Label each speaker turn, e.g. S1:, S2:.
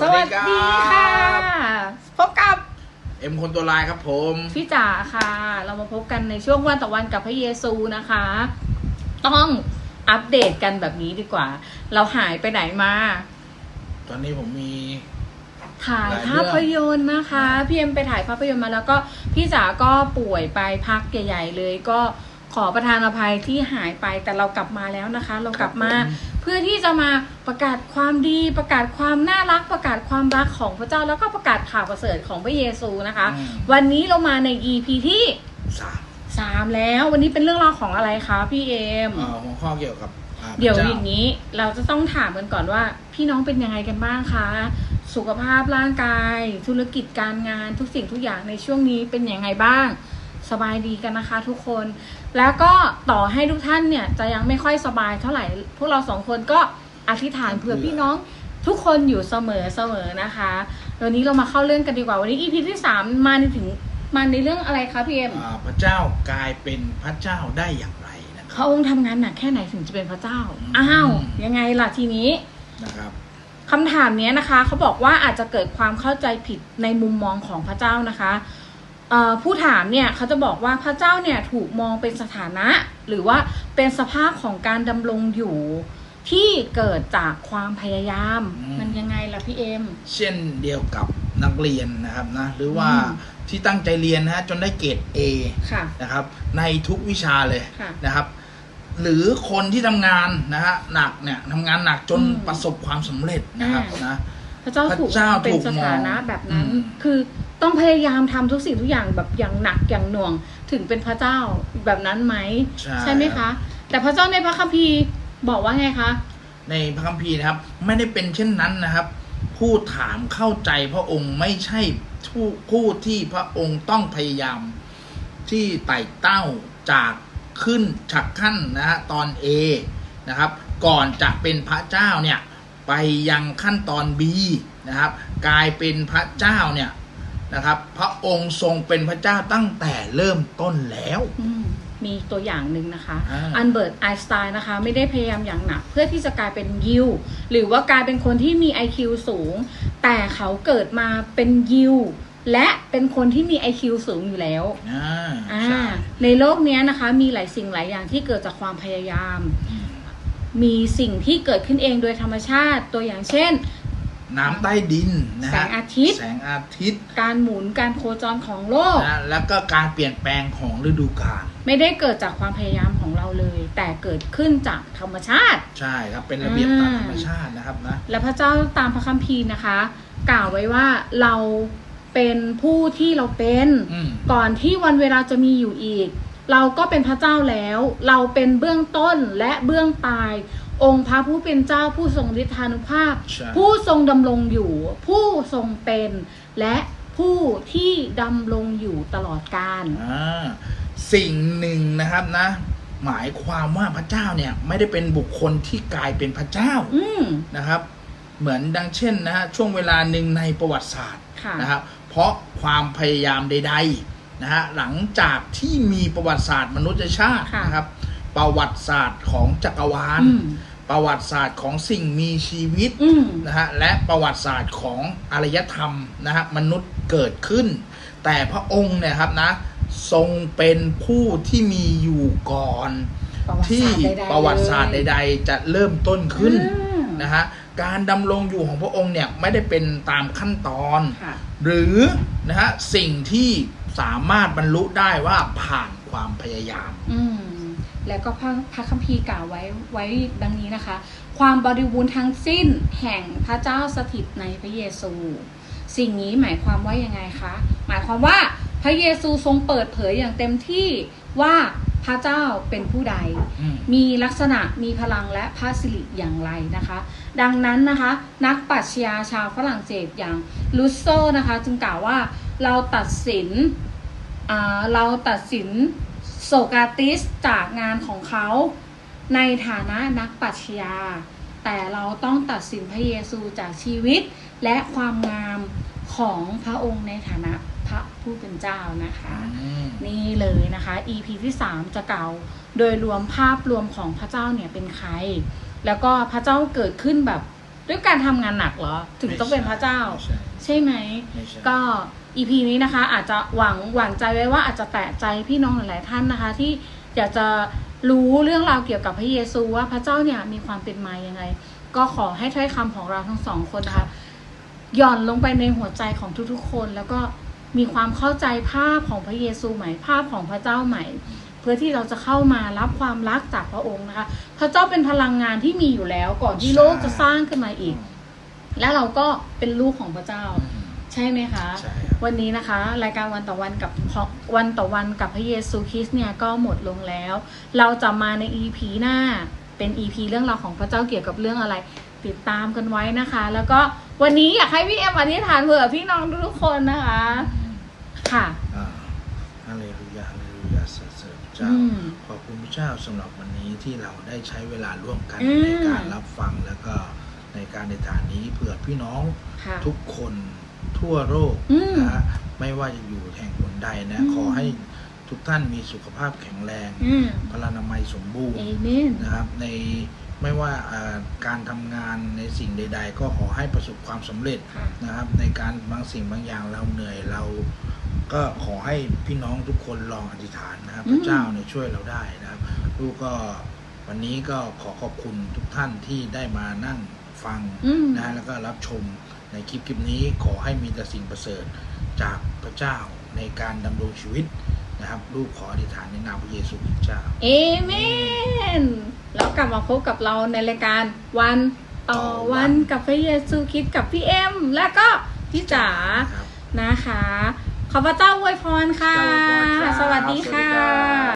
S1: สวัสดีค่ะพบกับ
S2: เอ็มคนตัวลายครับผม
S1: พี่จ๋าค่ะ เรามาพบกันในช่วงวันต่อวันกับพระเยซูนะคะ ต้องอัปเดตกันแบบนี้ดีกว่า เราหายไปไหนมา
S2: ตอนนี้ผมมี
S1: ถ่าย
S2: หลายเรื่
S1: ภา
S2: อง
S1: พยนตร์นะคะ พี่เอ็มไปถ่ายภาพยนตร์มาแล้วก็พี่จ๋าก็ป่วยไปพักใหญ่ๆเลยก็ ขอประทานอภัยที่หายไปแต่เรากลับมาแล้วนะคะ เรากลับมาเพื่อที่จะมาประกาศความดีประกาศความน่ารัก ประกาศความรักของพระเจ้าแล้วก็ประกาศข่าวประเสริฐของพระเยซูนะคะ
S2: อืม
S1: วันนี้เรามาใน EP ที่
S2: สาม
S1: สามแล้ววันนี้เป็นเรื่องราวของอะไรคะพี่เอม
S2: เอ่อหัวข้อเกี่ยวกับอ่า
S1: เดี๋ยว
S2: พระ
S1: อ
S2: จ้
S1: ย่างนี้เราจะต้องถามกันก่อนว่า พี่น้องเป็นยังไงกันบ้างคะสุขภาพร่างกาย ธุรกิจการงานทุกสิ่งทุกอย่างในช่วงนี้เป็นยังไงบ้าง สบายดีกันนะคะทุกคน แล้วก็ต่อให้ทุกท่านเนี่ยจะยังไม่ค่อยสบายเท่าไหร่ พวกเราสองคนก็อธิษฐานเผื่อพี่น้องทุกคนอยู่เสมอเสมอนะคะวันนี้เรามาเข้าเรื่องกันดีกว่า วันนี้ EP ที่สามมาในถึงมาในเรื่องอะไรคะพี่เอ็ม
S2: อ่าพระเจ้ากลายเป็นพระเจ้าได้อย่างไรนะค
S1: พ
S2: รับ
S1: ระองค์ทำงานหนักแค่ไหนถึงจะเป็นพระเจ้า
S2: อืม
S1: อ้าวยังไงล่ะทีนี้
S2: นะครับ
S1: คำถามเนี้ยนะคะเขาบอกว่าอาจจะเกิดความเข้าใจผิดในมุมมองของพระเจ้านะคะเอ่อ ผู้ถามเนี่ยเขาจะบอกว่าพระเจ้าเนี่ยถูกมองเป็นสถานะ หรือว่าเป็นสภาพของการดำรงอยู่ที่เกิดจากความพยายาม
S2: อืม
S1: มันยังไงล่ะพี่เอ็ม
S2: เช่นเดียวกับนักเรียนนะครับนะหรือว่า
S1: อืม
S2: ที่ตั้งใจเรียนนะฮะจนได้เกรด A
S1: ค่ะ
S2: นะครับ ในทุกวิชาเลย
S1: ค่ะ
S2: นะครับ หรือคนที่ทำงานนะฮะหนักเนี่ยทำงานหนักจน
S1: อืม
S2: ประสบความสำเร็จนะครับ
S1: อ่าน
S2: นะ
S1: พ ระเจ้าถูก
S2: พระเจ้า
S1: เป็น
S2: ถูก
S1: สถานะ
S2: มอง
S1: แบบนั้น
S2: อืม
S1: คือต้องพยายามทำทุกสิ่งทุกอย่างแบบอย่างหนักอย่างหน่วง ถึงเป็นพระเจ้าแบบนั้นไหม
S2: ใช่
S1: ไหมคะ แต่พระเจ้าในพระคัมภีร์บอกว่าไงคะ
S2: ในพระคัมภีร์นะครับ ไม่ได้เป็นเช่นนั้นนะครับ ผู้ถามเข้าใจพระองค์ไม่ใช่ผู้ผู้ที่พระองค์ต้องพยายามที่ไต่เต้าจากขึ้นฉักขั้นนะฮะตอน A นะครับ ก่อนจะเป็นพระเจ้าเนี่ย ไปยังขั้นตอน B นะครับ กลายเป็นพระเจ้าเนี่ยนะครับ พระองค์ทรงเป็นพระเจ้าตั้งแต่เริ่มต้นแล้ว
S1: อืมมีตัวอย่างหนึ่งนะคะ
S2: อ่า
S1: อันเบิร์ตไอน์สไตน์นะคะ ไม่ได้พยายามอย่างหนัก เพื่อที่จะกลายเป็นยิว หรือว่ากลายเป็นคนที่มี IQ สูง แต่เขาเกิดมาเป็นยิว และเป็นคนที่มี IQ สูงอยู่แล้ว
S2: อ่า
S1: อ่า
S2: ใช่
S1: ในโลกเนี้ยนะคะ มีหลายสิ่งหลายอย่างที่เกิดจากความพยายาม มีสิ่งที่เกิดขึ้นเองโดยธรรมชาติตัวอย่างเช่น
S2: น้ำใต้ดินนะฮะ
S1: แสงอาทิตย์
S2: แสงอาทิตย์
S1: การหมุนการโคจรของโลก
S2: นะแล้วก็การเปลี่ยนแปลงของฤดูกาล
S1: ไม่ได้เกิดจากความพยายามของเราเลย แต่เกิดขึ้นจากธรรมชาติ
S2: ใช่ครับเป็นระเบียบ
S1: อ่า
S2: ตามธรรมชาตินะครับนะ
S1: และพระเจ้าตามพระคัมภีร์นะคะ กล่าวไว้ว่าเราเป็นผู้ที่เราเป็น
S2: อืม
S1: ก่อนที่วันเวลาจะมีอยู่อีก เราก็เป็นพระเจ้าแล้ว เราเป็นเบื้องต้นและเบื้องปลาย องค์พระผู้เป็นเจ้าผู้ทรงฤทธานุภาพ
S2: ใช่
S1: ผู้ทรงดำรงอยู่ ผู้ทรงเป็น และผู้ที่ดำรงอยู่ตลอดกาล
S2: อ่าสิ่งหนึ่งนะครับนะ หมายความว่าพระเจ้าเนี่ย ไม่ได้เป็นบุคคลที่กลายเป็นพระเจ้า
S1: อืม
S2: นะครับ เหมือนดังเช่นนะฮะช่วงเวลาหนึ่งในประวัติศาสตร์
S1: ค่ะ
S2: นะครับ เพราะความพยายามใด ๆ นะฮะหลังจากที่มีประวัติศาสตร์มนุษยชาติ
S1: ค่ะ
S2: นะครับ ประวัติศาสตร์ของจักรวาล
S1: อืม
S2: ประวัติศาสตร์ของสิ่งมีชีวิต
S1: อืม
S2: นะฮะและประวัติศาสตร์ของอารยธรรมนะฮะมนุษย์เกิดขึ้น แต่พระองค์เนี่ยครับนะทรงเป็นผู้ที่มีอยู่ก่อน ที่ประวัติศาสตร์ใด ๆ จะเริ่มต้นขึ้น
S1: อืม
S2: นะฮะการดำรงอยู่ของพระองค์เนี่ยไม่ได้เป็นตามขั้นตอน
S1: ค่ะ
S2: หรือนะฮะสิ่งที่ สามารถบรรลุได้ว่าผ่านความพยายาม
S1: อืมแล้วก็พระพระคัมภีร์กล่าวไว้ไว้ดังนี้นะคะ ความบริบูรณ์ทั้งสิ้นแห่งพระเจ้าสถิตในพระเยซู สิ่งนี้หมายความว่ายังไงคะ หมายความว่าพระเยซูทรงเปิดเผยอย่างเต็มที่ว่าพระเจ้าเป็นผู้ใด
S2: อืม
S1: มีลักษณะมีพลังและพระสิริอย่างไรนะคะ ดังนั้นนะคะ นักปรัชญาชาวฝรั่งเศสอย่างลูโซนะคะ จึงกล่าวว่า เราตัดสินอ่าเราตัดสินโสกราติสจากงานของเขาในฐานะนักปรัชญา แต่เราต้องตัดสินพระเยซูจากชีวิตและความงามของพระองค์ในฐานะพระผู้เป็นเจ้านะคะ
S2: อืม
S1: นี่เลยนะคะ EP ที่ 3 จะเก่าโดยรวมภาพรวมของพระเจ้าเนี่ยเป็นใคร แล้วก็พระเจ้าเกิดขึ้นแบบด้วยการทำงานหนักเหรอ ถึงต้องเป็นพระเจ้า
S2: ไม่ใช่
S1: ใช่ไหม
S2: ไม่ใช่
S1: ก็ อีพีนี้นะคะ อาจจะหวังหวังใจไว้ว่าอาจจะแตะใจพี่น้องหลายๆท่านนะคะ ที่อยากจะรู้เรื่องราวเกี่ยวกับพระเยซูว่าพระเจ้าเนี่ยมีความเป็นมาอยังไง ก็ขอให้ถ้อยคำของเราทั้งสองคนนะคะหย่อนลงไปในหัวใจของทุกๆ คน แล้วก็มีความเข้าใจภาพของพระเยซูใหม่ภาพของพระเจ้าใหม่ เพื่อที่เราจะเข้ามารับความรักจากพระองค์นะคะ พระเจ้าเป็นพลังงานที่มีอยู่แล้วก่อนที่โลกจะสร้างขึ้นมาอีก และเราก็เป็นลูกของพระเจ้า ใช่ไหมคะ
S2: ใช่ครับ
S1: วันนี้นะคะ รายการวันต่อวันกับของวันต่อวันกับพระเยซูคริสต์เนี่ยก็หมดลงแล้ว เราจะมาใน EP หน้าเป็น EP เรื่องราวของพระเจ้าเกี่ยวกับเรื่องอะไร ติดตามกันไว้นะคะ แล้วก็วันนี้อยากให้พี่เอ็มอธิษฐานเผื่อพี่น้องทุกๆคนนะคะ ค่ะ
S2: อ่าฮาเลลูยาฮาเลลูยาสรรเสริญพระเจ้า
S1: อืม
S2: ขอบคุณพระเจ้าสำหรับวันนี้ที่เราได้ใช้เวลาร่วมกัน
S1: อืม
S2: ในการรับฟังแล้วก็ในการในฐานนี้เผื่อพี่น้อง
S1: ค่ะ
S2: ทุกคน ทั่วโลก
S1: อืม
S2: นะฮะไม่ว่าจะอยู่แห่งหนใดนะ
S1: อืม
S2: ขอให้ทุกท่านมีสุขภาพแข็งแรง
S1: อืม
S2: พลานามัยสมบูรณ์
S1: เอเมน
S2: นะครับ ในไม่ว่าอ่าการทำงานในสิ่งใด ๆ ก็ขอให้ประสบความสำเร็จ
S1: ค่ะ
S2: นะครับ ในการบางสิ่งบางอย่างเราเหนื่อยเราก็ขอให้พี่น้องทุกคนลองอธิษฐานนะครับ
S1: อืม
S2: พระเจ้าเนี่ยช่วยเราได้นะครับ ลูกก็วันนี้ก็ขอขอบคุณทุกท่านที่ได้มานั่งฟัง
S1: อืม
S2: นะฮะแล้วก็รับชม ในคลิปคลิปนี้ขอให้มีแต่สิ่งประเสริฐจากพระเจ้าในการดำรงชีวิตนะครับลูกขออธิษฐานในนามพระเยซูคริสต์เจ้า
S1: เอเมนแล้วกลับมาพบกับเราในรายการวันต่อวันกับพระเยซูคริสต์กับพี่เอ็มและก็พี่จ๋า
S2: ครับ
S1: นะคะ ขอพระเจ้าอวยพรค่ะ
S2: เจ้าอวยพรครับ
S1: สวัสดี
S2: สวัสดี
S1: ค่ะ
S2: ครับ